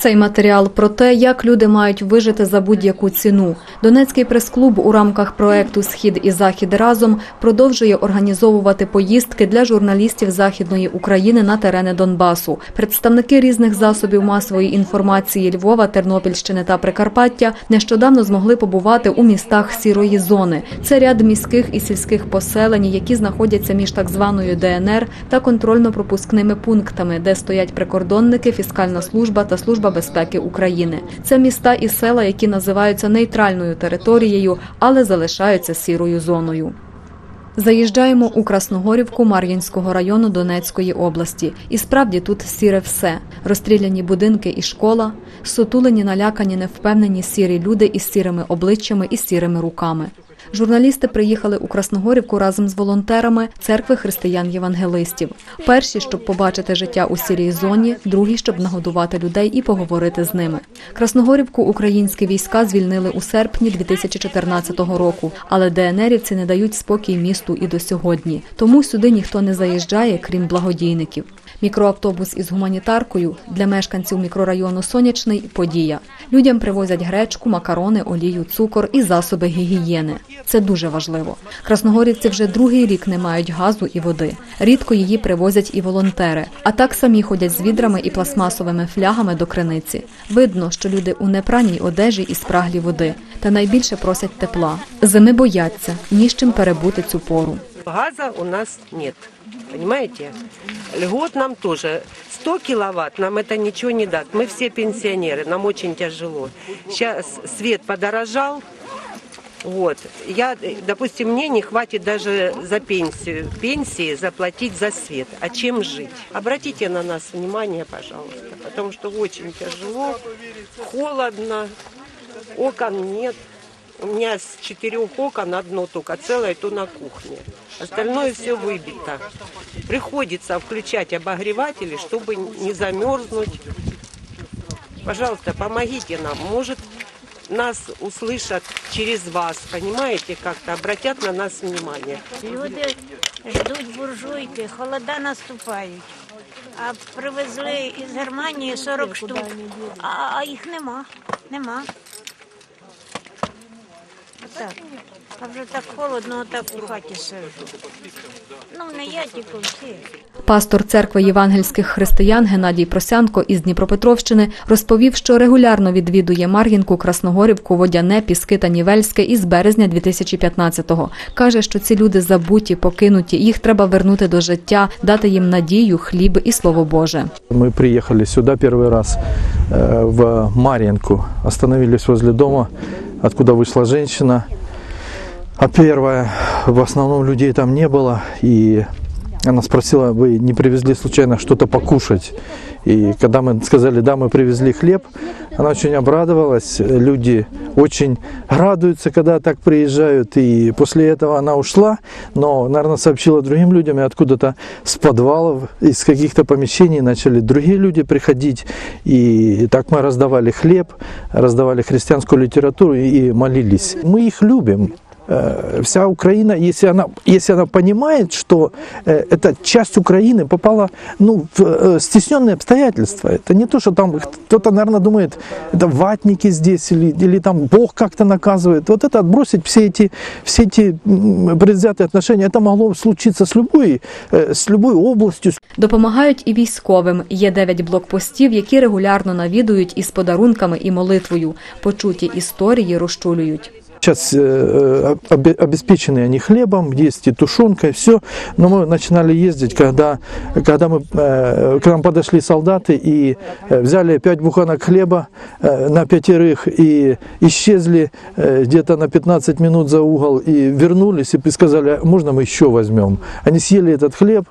Цей матеріал про те, як люди мають вижити за будь-яку ціну. Донецький прес-клуб у рамках проекту Схід і Захід разом продовжує організовувати поїздки для журналістів Західної України на терени Донбасу. Представники різних засобів масової інформації Львова, Тернопільщини та Прикарпаття нещодавно змогли побувати у містах сірої зони. Це ряд міських і сільських поселень, які знаходяться між так званою ДНР та контрольно-пропускними пунктами, де стоять прикордонники, фіскальна служба та служба безпеки України. Це міста і села, які називаються нейтральною територією, але залишаються сірою зоною. Заїжджаємо у Красногорівку Мар'їнського району Донецької області. І справді тут сіре все: розстріляні будинки і школа, сутулені, налякані, невпевнені сірі люди із сірими обличчями і сірими руками. Журналісти приїхали у Красногорівку разом з волонтерами церкви християн-євангелистів. Перші, щоб побачити життя у сірій зоні, другі, щоб нагодувати людей і поговорити з ними. Красногорівку українські війська звільнили у серпні 2014 року, але ДНРівці не дають спокій місту і до сьогодні. Тому сюди ніхто не заїжджає, крім благодійників. Мікроавтобус із гуманітаркою для мешканців мікрорайону Сонячний подія. Людям привозять гречку, макарони, олію, цукор і засоби гігієни. Це дуже важливо. Красногорівці вже другий рік не мають газу і води. Рідко її привозять і волонтери. А так самі ходять з відрами і пластмасовими флягами до криниці. Видно, що люди у непраній одежі і спраглі води. Та найбільше просять тепла. Зими бояться, ні з чим перебути цю пору. Газа у нас нет. Понимаете? Льгот нам тоже. 100 киловатт нам это ничего не даст. Мы все пенсионеры, нам очень тяжело. Сейчас свет подорожал. Вот. Я, допустим, мне не хватит даже за пенсию, пенсии заплатить за свет. А чем жить? Обратите на нас внимание, пожалуйста, потому что очень тяжело, холодно, окон нет. У меня с четырех окон одно только целое, то на кухне. Остальное все выбито. Приходится включать обогреватели, чтобы не замерзнуть. Пожалуйста, помогите нам. Может, нас услышат через вас, понимаете, как-то обратят на нас внимание. Люди ждуть буржуйки, холода наступають. А привезли із Германії 40 штук, а, а їх нема. Нема. Так. А вже так холодно, так у хаті сиджу. Ну, не я тільки всі. Пастор церкви євангельських християн Геннадій Просянко із Дніпропетровщини розповів, що регулярно відвідує Мар'їнку, Красногорівку, Водяне, Піски та Нівельське із березня 2015-го. Каже, що ці люди забуті, покинуті, їх треба вернути до життя, дати їм надію, хліб і слово Боже. Мы приехали сюда первый раз э, в Марьинку, остановились возле дома, откуда вышла женщина. А первая, в основном людей там не было, и она спросила, вы не привезли случайно что-то покушать? И когда мы сказали, да, мы привезли хлеб, она очень обрадовалась. Люди очень радуются, когда так приезжают. И после этого она ушла, но, наверное, сообщила другим людям, и откуда-то с подвалов, из каких-то помещений начали другие люди приходить. И так мы раздавали хлеб, раздавали христианскую литературу и молились. Мы их любим. Э, Вся Украина, если она, если она понимает, что э, эта часть Украины попала ну, в э, стесненные обстоятельства, это не то, что там кто-то, наверное, думает, это ватники здесь или, или там Бог как-то наказывает. Вот это отбросить все эти, все эти м, предвзятые отношения, это могло случиться с любой, э, с любой областью, Допомагають і військовим. Є дев'ять блокпостів, які регулярно навідують із подарунками і молитвою. Почуті історії розчулюють. Сейчас э, обе- обеспечены они хлебом, есть и тушенка, и все. Но мы начинали ездить, когда, когда мы, э, к нам подошли солдаты и э, взяли пять буханок хлеба э, на пятерых и исчезли э, где-то на 15 минут за угол и вернулись и сказали, «А можно мы еще возьмем. Они съели этот хлеб,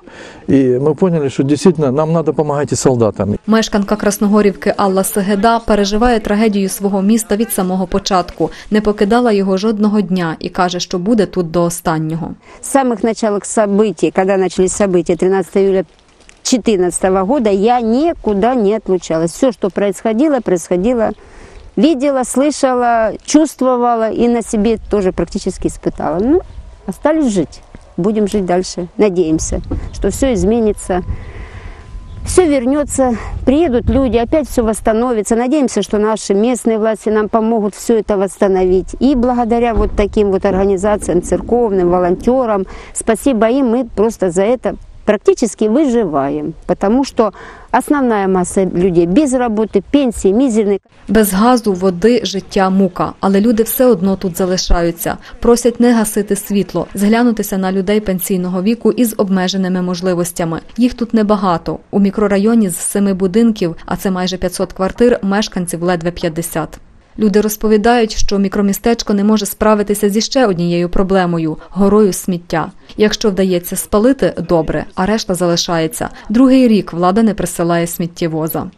и мы поняли, что действительно нам надо помогать и солдатам. Мешканка Красногорівки Алла Сегеда переживає трагедію свого міста від самого початку. Не покидала його жодного дня і каже, що буде тут до останнього. с самых началок событий, когда начались события 13 июля 2014 года, я никуда не отлучалась. Все, что происходило, происходило. Видела, слышала, чувствовала и на себе тоже практически испытала. Ну, остались жить. Будем жить дальше. Надеемся, что все изменится. Все вернется, приедут люди, опять все восстановится. Надеемся, что наши местные власти нам помогут все это восстановить. И благодаря вот таким вот организациям, церковным, волонтерам, спасибо им, мы просто за это практически выживаем. Потому что основная масса людей без работы, пенсии, мизерные. Без газу, води, життя мука, але люди все одно тут залишаються. Просять не гасити світло, зглянутися на людей пенсійного віку із обмеженими можливостями. Їх тут небагато. У мікрорайоні з семи будинків, а це майже 500 квартир, мешканців ледве 50. Люди розповідають, що мікромістечко не може справитися зі ще однією проблемою горою сміття. Якщо вдається спалити добре, а решта залишається. Другий рік влада не присилає сміттєвоза.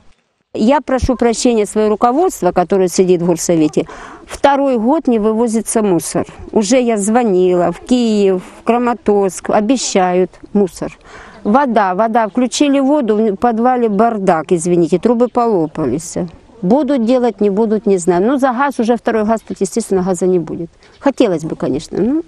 Я прошу прощения свое руководство, которое сидит в горсовете. Второй год не вывозится мусор. Уже я звонила в Киев, в Краматорск, обещают мусор. Вода, вода. Включили воду, в подвале бардак, извините, трубы полопались. Будут делать, не будут, не знаю. Ну, за газ уже второй газ, тут, естественно, газа не будет. Хотелось бы, конечно. Ну,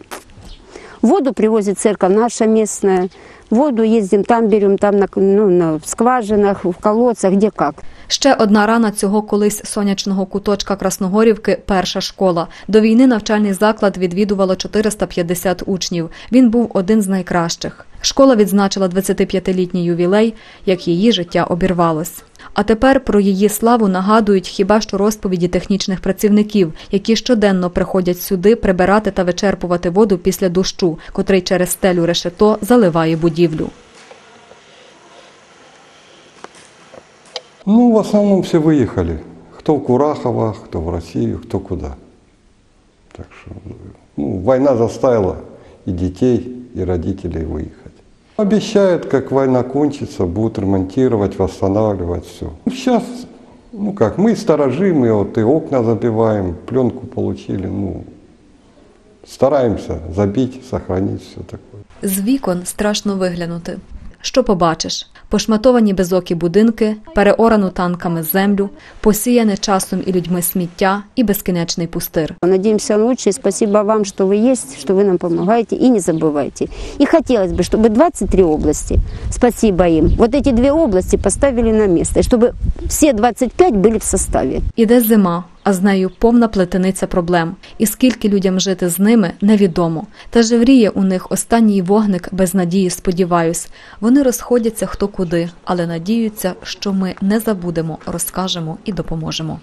воду привозит церковь наша местная. Воду ездим, там берем, там на, ну, на скважинах, в колодцах, где как. Ще одна рана цього колись сонячного куточка Красногорівки перша школа. До війни навчальний заклад відвідувало 450 учнів. Він був один з найкращих. Школа відзначила 25-літній ювілей, як її життя обірвалось. А тепер про її славу нагадують хіба що розповіді технічних працівників, які щоденно приходять сюди прибирати та вичерпувати воду після дощу, котрий через стелю решето заливає будівлю. Ну, в основном все выехали. Кто в Курахово, кто в Россию, кто куда. Так что, ну, война заставила и детей, и родителей выехать. Обещают, как война кончится, будут ремонтировать, восстанавливать все. Сейчас, ну как, мы сторожим, и вот и окна забиваем, пленку получили, ну, стараемся забить, сохранить все такое. З вікон страшно виглянути. Що побачиш? Пошматовані безокі будинки, переорану танками землю, посіяне часом і людьми сміття і безкінечний пустир. Надеемся на лучшее. Спасибо вам, что вы есть, что вы нам помогаете. И не забывайте. И хотелось бы, чтобы 23 области, спасибо им, вот эти две области поставили на место. И чтобы все 25 были в составе. Іде зима, а з нею повна плетениця проблем. І скільки людям жити з ними, невідомо. Та живріє у них останній вогник без надії, сподіваюсь. Вони розходяться хто куди, але надіються, що ми не забудемо, розкажемо і допоможемо.